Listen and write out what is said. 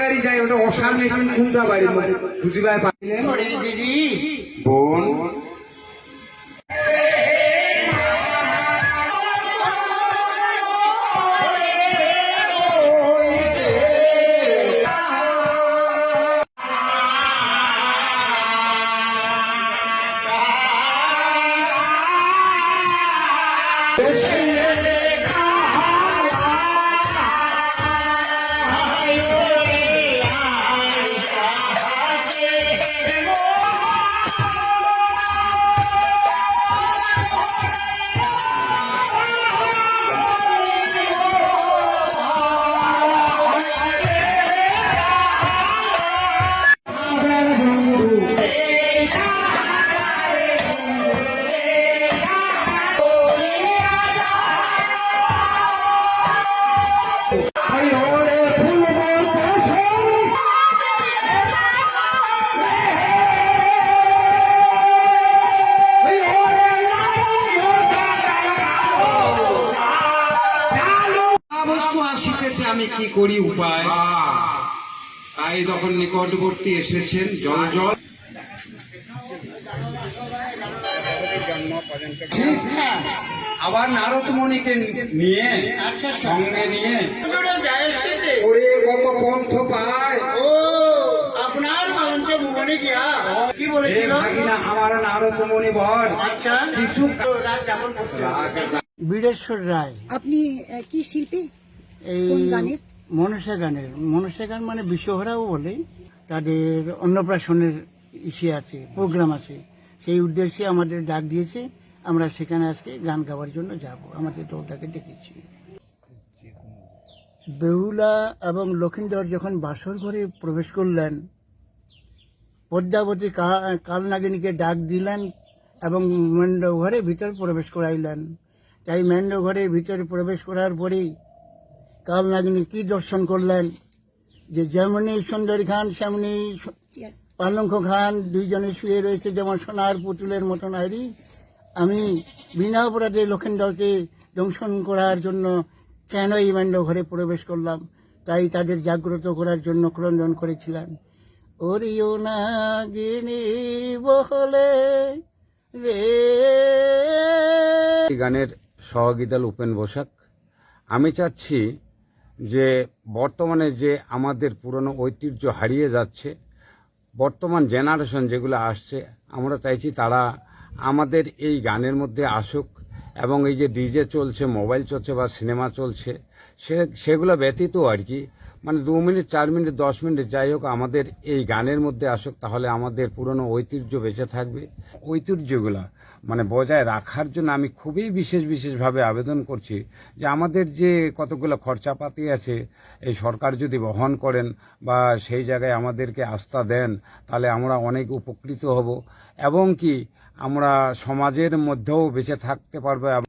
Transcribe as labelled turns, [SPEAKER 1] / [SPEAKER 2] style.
[SPEAKER 1] গাড়ি যায় ওটা অসাম মেশিন কোনটা বাড়ি বুঝিবাই পাইলেন
[SPEAKER 2] দিদি।
[SPEAKER 1] বোন। বস্তু কি করি উপায়? তাই তখন নিকটবর্তী এসেছেন জল জল। আবার নারদ মণিকে নিয়ে সঙ্গে নিয়ে। ওরে কত পন্থ পায়।
[SPEAKER 2] ও আপনার মাউন্টে ভুবনে গিয়া। কি বলেছিল?
[SPEAKER 1] ভাগিনা আমার নারদ মণি বর।
[SPEAKER 2] আচ্ছা।
[SPEAKER 1] কিছু
[SPEAKER 3] বীরেশ্বর রায়।
[SPEAKER 4] আপনি কি শিল্পী?
[SPEAKER 3] এই? মনসা গানের। মনসা গান মানে বিশ্বহরাও বলে। তাদের অন্নপ্রাশনের ইসে আছে প্রোগ্রাম আছে। সেই উদ্দেশ্যে আমাদের ডাক দিয়েছে আমরা সেখানে আজকে গান গাওয়ার জন্য যাব। আমাদের দলটাকে ডেকেছি। বেহুলা এবং লক্ষিন্দর যখন বাসর ঘরে প্রবেশ করলেন পদ্মাবতী কালনাগিনীকে ডাক দিলেন এবং মেন্ড ঘরে ভিতর প্রবেশ করাইলেন। তাই মেন্ড ঘরের ভিতরে প্রবেশ করার পরেই কালনাগিনী কি দর্শন করলেন? যে যেমনি সুন্দরী খান সেমনি পালঙ্ক খান দুইজনে শুয়ে রয়েছে যেমন সোনার পুতুলের মতন আইরি। আমি বিনা অপরাধে লক্ষেন্দরকে দংশন করার জন্য কেন এই মেন্ড ঘরে প্রবেশ করলাম? তাই তাদের জাগ্রত করার জন্য ক্রন্দন করেছিলেন ওরিও না গিনি বহলে রে।
[SPEAKER 5] গানের সহগীতাল উপেন বসাক। আমি চাচ্ছি যে বর্তমানে যে আমাদের পুরনো ঐতিহ্য হারিয়ে যাচ্ছে, বর্তমান জেনারেশন যেগুলো আসছে, আমরা চাইছি তারা আমাদের এই গানের মধ্যে আসুক এবং এই যে ডিজে চলছে, মোবাইল চলছে বা সিনেমা চলছে, সে, সেগুলো ব্যতীত আর কি মানে দু মিনিট, চার মিনিট, দশ মিনিট যাই হোক, আমাদের এই গানের মধ্যে আসুক, তাহলে আমাদের পুরনো ঐতিহ্য বেঁচে থাকবে। ঐতিহ্যগুলা মানে বজায় রাখার জন্য আমি খুবই বিশেষ বিশেষভাবে আবেদন করছি যে আমাদের যে কতগুলো খরচাপাতি আছে, এই সরকার যদি বহন করেন বা সেই জায়গায় আমাদেরকে আস্থা দেন, তাহলে আমরা অনেক উপকৃত হব। এবং কি, আমরা সমাজের মধ্যেও বেঁচে থাকতে পারব